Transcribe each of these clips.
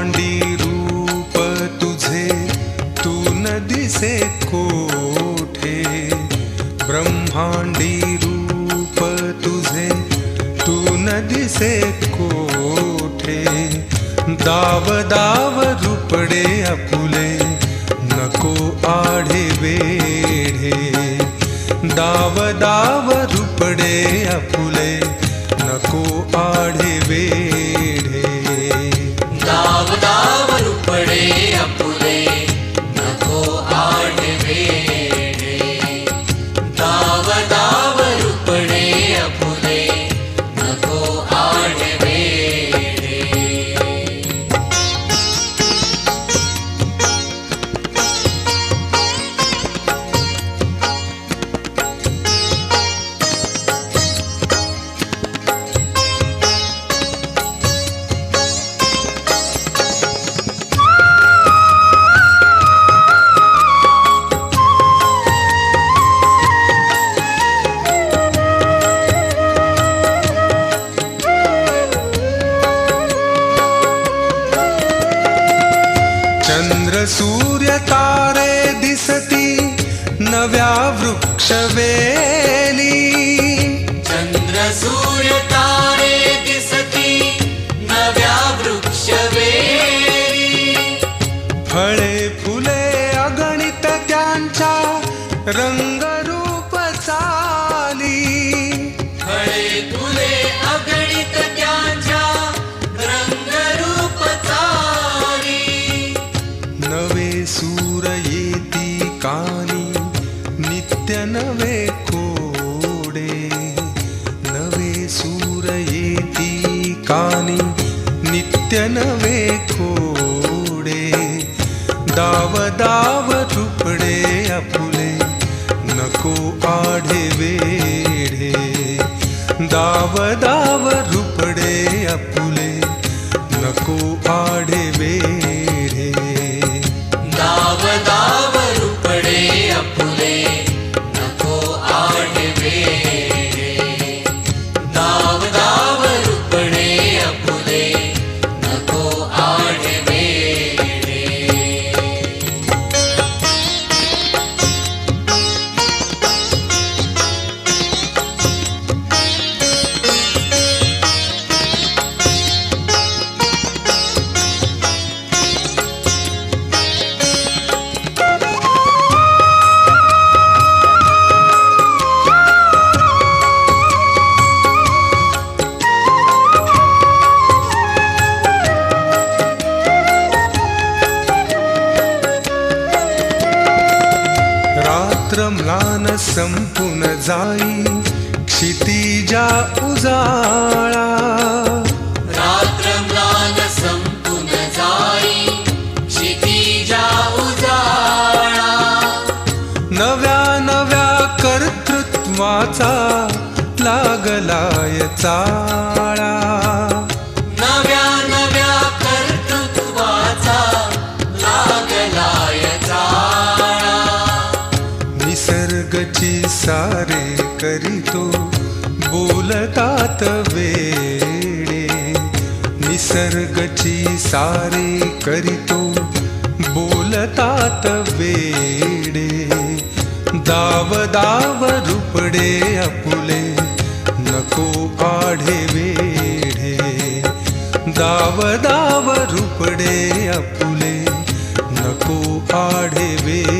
मांडी रूप तुझे तू न दिसे कोठे? ब्रह्मांडी रूप तुझे तू न दिसे कोठे? दाव दाव रुपडे अपुले नको आढे वेढे. दाव दाव रुपडे अपुले नको आढे वेढे. नव्या वृक्षवेली. चंद्र सूर्य तारे दिसती नव्या वृक्षवेली. फळे फुले अगणित त्यांच्या रंगरूप चाली फळे फुले अगणित त्यांच्या रंगरूप चाली नवे सूर येती कानी नित्य नवे कोडे नवे सूर येती कानी नित्य नवे कोडे. दाव दाव तुपडे आपुले नको आढे वेढे. दाव दाव रुपडे आपुले नको आढे वेढे. जाई क्षितिजा उजाळा. रात्र म्लान संपून जाई क्षितिजा उजाळा. नव्या नव्या कर्तृत्वाचा लागलाय चाळा. जगची सारे करीतो. बोलतात वेडे. निसर्गची सारे करीतो. बोलतात वेडे. दाव दाव रुपडे आपुले. नको आढे वेढे. दाव दाव रुपडे आपुले. नको आढे वेढे.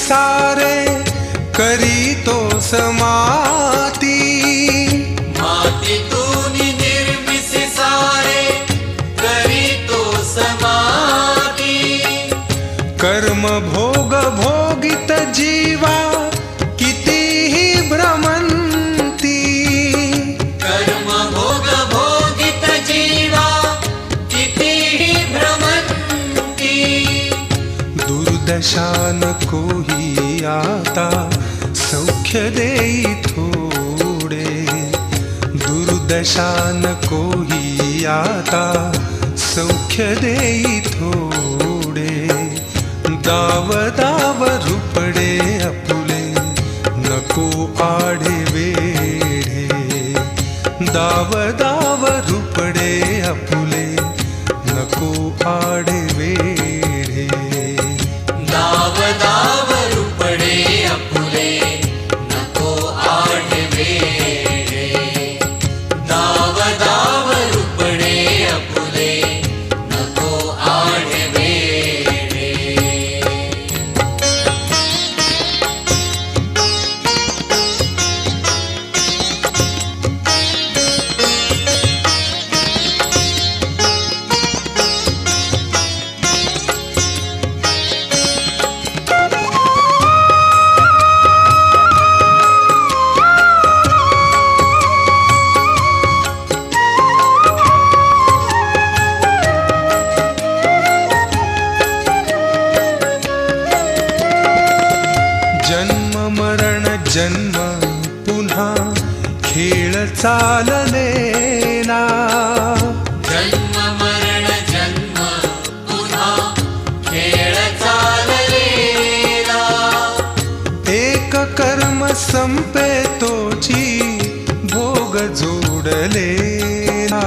सारे करी तो समाती। दशान कोही आता सौख्य देई थोडे. दुर्दशान कोही आता सौख्य देई थोडे. दाव दाव रुपडे अपुले नको आढे वेढे. दाव दाव रुपडे अपुले नको आढे वेढे. जन्म पुन्हा खेळ चाललेला जन्म मरण जन्म पुन्हा खेळ चाललेला एक कर्म संपे तोची भोग जोडलेला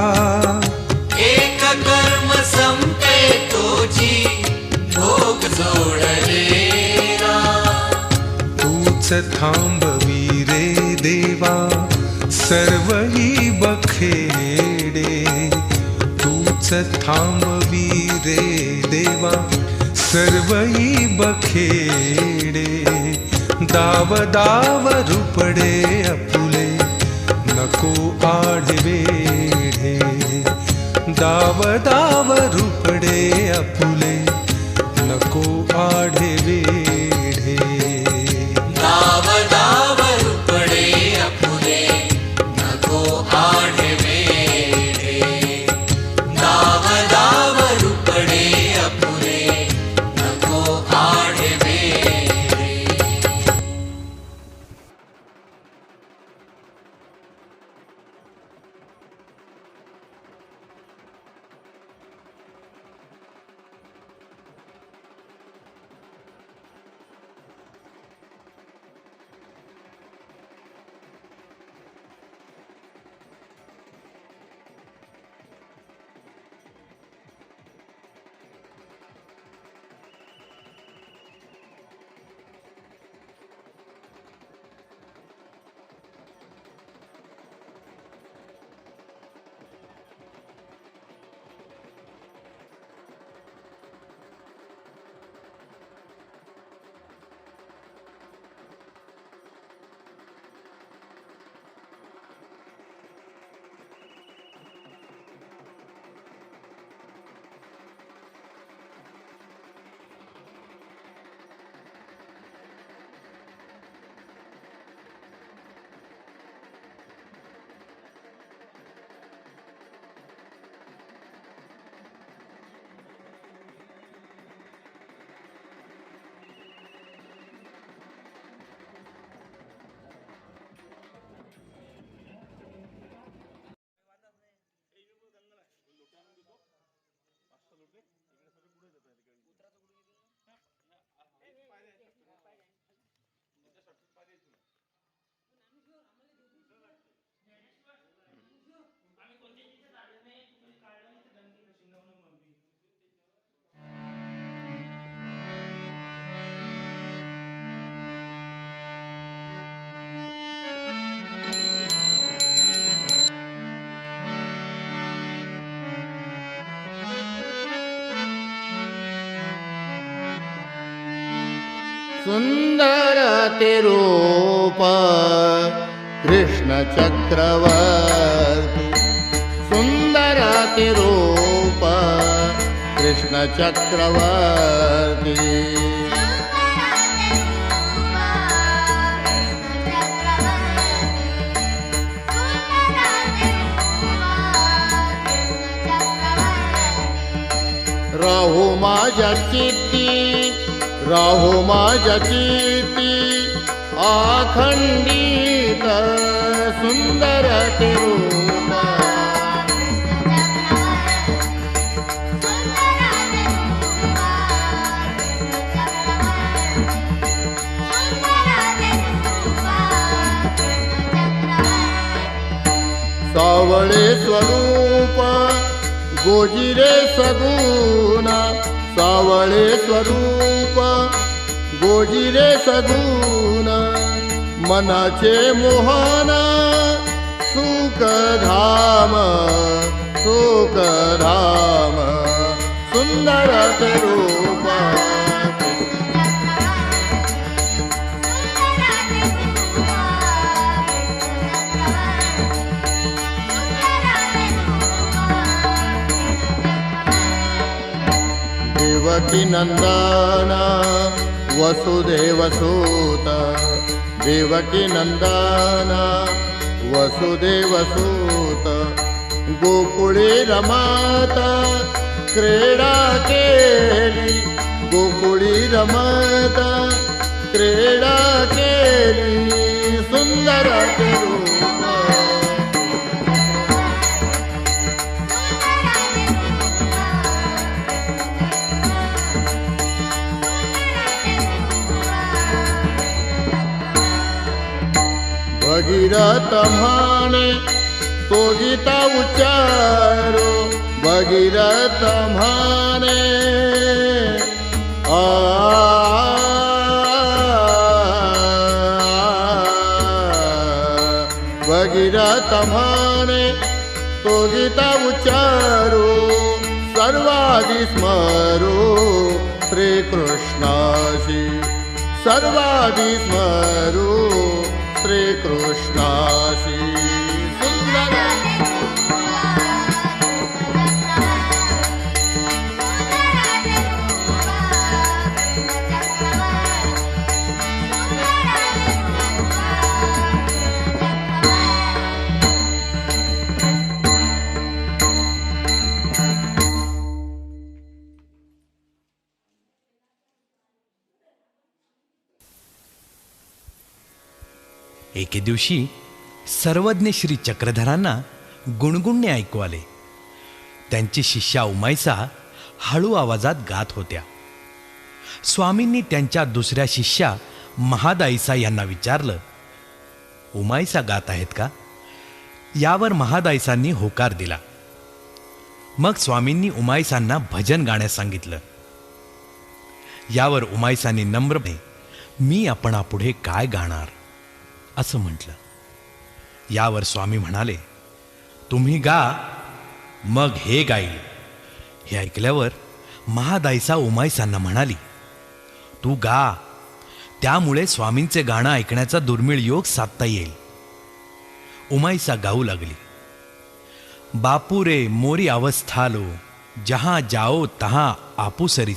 एक कर्म संपे तोची भोग जोडलेला तूच थांबवी रे देवा सर्वही बखेडे. तूच थांबवी रे देवा सर्वही बखेडे. दाव दाव रुपडे अपुले नको आडवेढे दाव दाव रुपडे अपुले नको आढवे सुन्दर तिरुप कृष्ण चक्रवर् सुन्दर तिरुप कृष्णच्रवर्ती रहु मा जि राहो माझ्या कीर्ती अखंडित सुंदर ते सावळे स्वरूप गोजिरे सगुना सावळे स्वरूप गोजिरे सगुण मनाचे मोहन सुख धाम सुख धाम न्दना वसुदेवसूत विवकिनन्दना वसुदेवसूत गोपुळी रमात क्रीडा चेरि गोपुरी रमा क्रीडा चेरि सुन्दर भगीरथ म्हणे तो गीता उच्चारो भगीरथ म्हणे आ भगीरथ म्हणे तो गीता उच्चारो सर्वादि स्मरो श्रीकृष्णाशी सर्वादि स्मरो श्रीकृष्णाशी दिवशी सर्वज्ञ श्री चक्रधरांना गुणगुणणे ऐकू आले. त्यांची शिष्या उमायसा हळू आवाजात गात होत्या. स्वामींनी त्यांच्या दुसऱ्या शिष्या महादाईसा यांना विचारलं उमायसा गात आहेत का? यावर महादाईसांनी होकार दिला. मग स्वामींनी उमायसांना भजन गाण्यास सांगितलं. यावर उमायसांनी नम्रपणे मी आपणापुढे काय गाणार? असं म्हटलं. यावर स्वामी म्हणाले तुम्ही गा मग हे गाईल हे ऐकल्यावर महादाईसा उमाईसांना म्हणाली तू गा त्यामुळे स्वामींचे गाणं ऐकण्याचा दुर्मिळ योग साधता येईल. उमाईसा गाऊ लागली बापू रे मोरी अवस्थालो जहां जाओ तहां आपुसरी